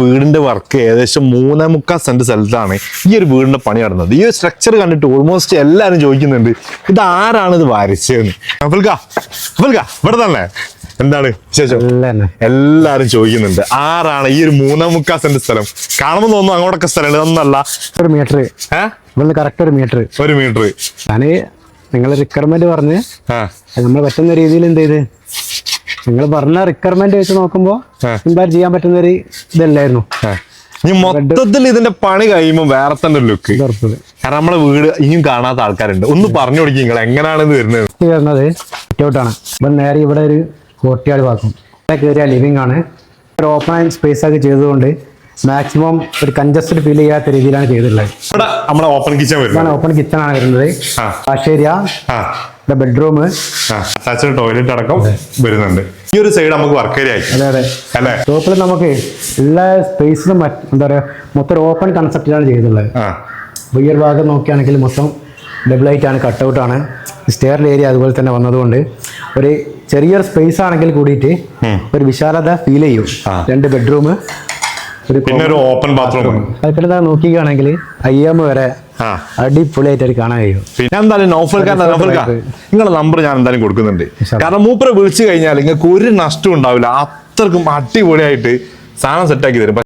വീടിന്റെ വർക്ക് ഏകദേശം മൂന്നേ മുക്കാൽ സെന്റ് സ്ഥലത്താണ് ഈ ഒരു വീടിന്റെ പണി നടന്നത്. ഈ ഒരു സ്ട്രക്ചർ കണ്ടിട്ട് ഓൾമോസ്റ്റ് എല്ലാവരും ചോദിക്കുന്നുണ്ട് ഇത് ആരാണ് ഇത് വരച്ചതെന്ന്? അഫൽക്ക അഫൽക്ക ഇവിടെ തന്നെ. എന്താണ് വിശേഷം? എല്ലാം എല്ലാരും ചോദിക്കുന്നുണ്ട് ആരാണ് ഈ ഒരു മൂന്നേ മുക്കാൽ സെന്റ് സ്ഥലം? കാണുമ്പോൾ തോന്നുന്നു അങ്ങോട്ടൊക്കെ സ്ഥലം ഇതൊന്നല്ല ഒരു മീറ്റർ കറക്റ്റ് ഒരു മീറ്റർ ഒരു മീറ്റർ ഞാൻ നിങ്ങൾ റിക്വയർമെന്റ് പറഞ്ഞ് നമ്മൾ പറ്റുന്ന രീതിയിൽ എന്ത് ചെയ്ത്? നിങ്ങൾ പറഞ്ഞ റിക്വയർമെന്റ് വെച്ച് നോക്കുമ്പോൾ. എന്തായാലും ചെയ്യാൻ പറ്റുന്ന ഒരു ഇതല്ലായിരുന്നു. ഇനി മൊത്തത്തിൽ ഇതിന്റെ പണി കഴിയുമ്പോൾ വേറെ തന്നെ ഒരു ലുക്ക് കാരണം നമ്മളെ വീട് ഇനിയും കാണാത്ത ആൾക്കാരുണ്ട്. ഒന്ന് പറഞ്ഞു കൊടുക്കും നിങ്ങൾ എങ്ങനെയാണ് ഇത് വരുന്നത്? വരുന്നത് ഔട്ടാണ് ഇപ്പം നേരെ ഇവിടെ ഒരു കോട്ടിയാട് ഭാഗം. ഇവിടെ കയറിയ ലിവിംഗ് ആണ്. ഒരു ഓപ്പൺ സ്പേസ് ആക്കി ചെയ്തതുകൊണ്ട് മാക്സിമം ഒരു കഞ്ചസ്റ്റഡ് ഫീൽ ചെയ്യാത്ത രീതിയിലാണ് ചെയ്തിട്ടുള്ളത്. ഓപ്പൺ കിച്ചൺ ഓപ്പൺ കിച്ചൺ ആണ് വരുന്നത്. ആശേരിയ ബെഡ്റൂം അറ്റാച്ച്ഡ് ടോയ്ലറ്റ് അടക്കം വരുന്നുണ്ട്. ഈ ഒരു സൈഡ് നമുക്ക് വർക്ക് ഏരിയ ആയി. അതെ അതെ. അല്ലേ? ടോപ്പിൽ നമുക്ക് എല്ലാ സ്പേസിലും എന്താ പറയാ മൊത്തം ഓപ്പൺ കൺസെപ്റ്റിലാണ് ചെയ്തിട്ടുള്ളത്. ഒരു ഭാഗം നോക്കുകയാണെങ്കിൽ മൊത്തം ഡബിൾ ആണ് കട്ട് ആണ്. സ്റ്റെയർ ഏരിയ അതുപോലെ തന്നെ വന്നതുകൊണ്ട് ഒരു ചെറിയൊരു സ്പേസ് ആണെങ്കിൽ കൂടിയിട്ട് ഒരു വിശാലത ഫീൽ ചെയ്യും. രണ്ട് ബെഡ്റൂം ഒരു ഓപ്പൺ ബാത്റൂം അതുപോലെ തന്നെ നോക്കുകയാണെങ്കിൽ ഐ എം വരെ അടിപൊളിയായിട്ട് കാണാൻ കഴിയും. പിന്നെ എന്തായാലും നൗഫൽക്കാർ നോഫൽക്കാർ നിങ്ങളുടെ നമ്പർ ഞാൻ എന്തായാലും കൊടുക്കുന്നുണ്ട്. കാരണം മൂപ്പരെ വിളിച്ചു കഴിഞ്ഞാൽ നിങ്ങൾക്ക് ഒരു നഷ്ടം ഉണ്ടാവില്ല. അത്രക്കും അടിപൊളിയായിട്ട് സാധനം സെറ്റാക്കി തരും.